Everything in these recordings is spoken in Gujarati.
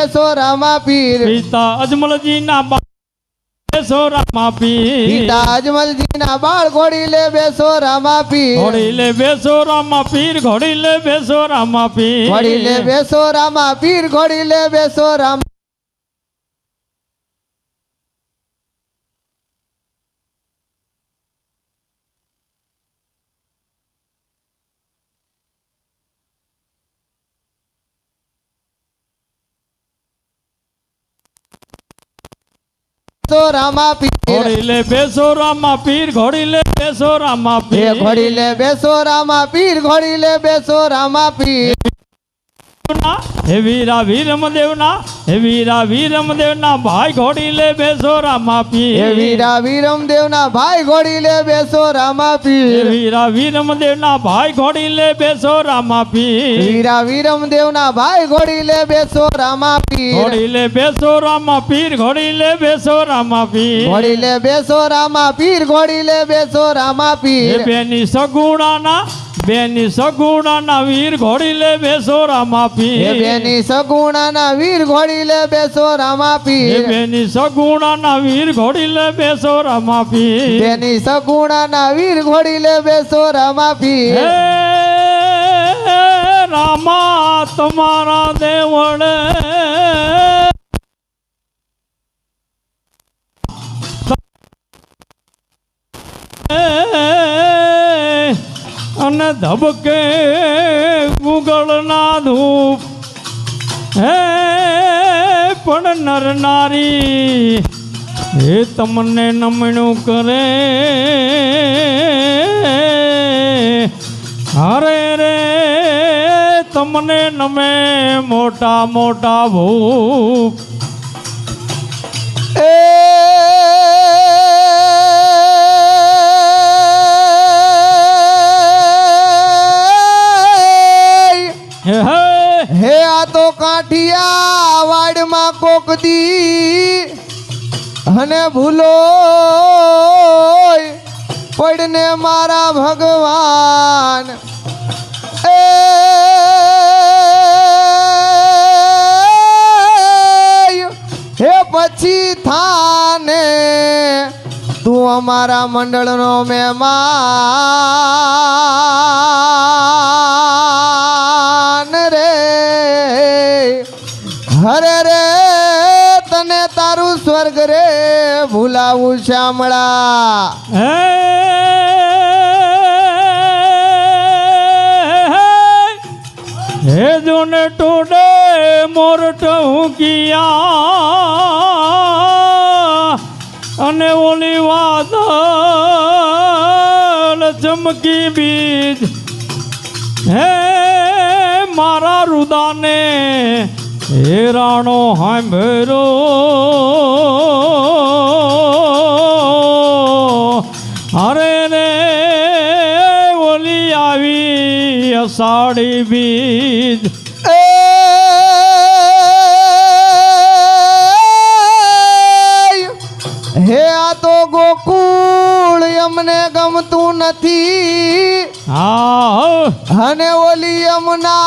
બેસો રામા પીર. પિતા અજમલજી ના બેસો રામા પીર. પિતા અજમલજી ના બાળ ઘોડી લે બેસો રામા પીર. ઘોડી લે બેસો રામા પીર ઘોડી લે બેસો રામા પીર. ઘોડી લે બેસો રામા પીર ઘોડી લે બેસો રામ રામા પીર. ઘોડી લે બેસો રામા પીર ઘોડી લે બેસો રામા પીર. ઘોડી લે બેસો રામા પીર ઘોડી લે બેસો રામા પીર. હે વીરા વીરમદેવ ના હે વીરા વીરમદેવ ના ભાઈ ઘોડી લે બેસો રામા હે પીર વીરા વીરમદેવ ના ભાઈ ઘોડી લે બેસો રામા હે પીર વીરા વીરમદેવ ના ભાઈ ઘોડી લે બેસો રામા પીર. વીરા વીરમદેવ ના ભાઈ ઘોડી લે બેસો રામા પીર. ઘોડી લે બેસો રામા પીર ઘોડી લે બેસો રામા ઘોડી લે બેસો રામા પીર ઘોડી લે બેસો રામા હે પીર. બેની સગુણાના બેની સગુણાના વીર ઘોડી લે બેસો રામાપી બેની સગુણાના વીર ઘોડી લે બેસો રામાપી બેની સગુણાના વીર ઘોડી લે બેસો રામાપી બેની સગુણાના વીર ઘોડી લે બેસો રામાપી હે રામા તમારા દેવળે અને ધબકે ગુગળના ધૂપ. હે, પણ નર નારી, એ તમને નમણું કરે. અરે રે, તમને નમે મોટા મોટા ભૂપ. હે આ તો કાઠિયા વાડમાં કોક દી. અને ભૂલો પડને મારા ભગવાન. એ હે, પછી થાને તું અમારા મંડળનો મહેમાન. ભૂલાવું શામળા હે હે જોને ટોડે મોરટ હું અને ઓલી વાદળ ચમકી બીજ હે મારા રુદાને હે રાણો હાંભેરો અષાઢી બીજ. એ હે આ તો ગોકુળ અમને ગમતું નથી. હા. અને ઓલી યમુના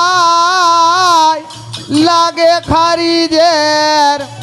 લાગે ખારી ઝેર.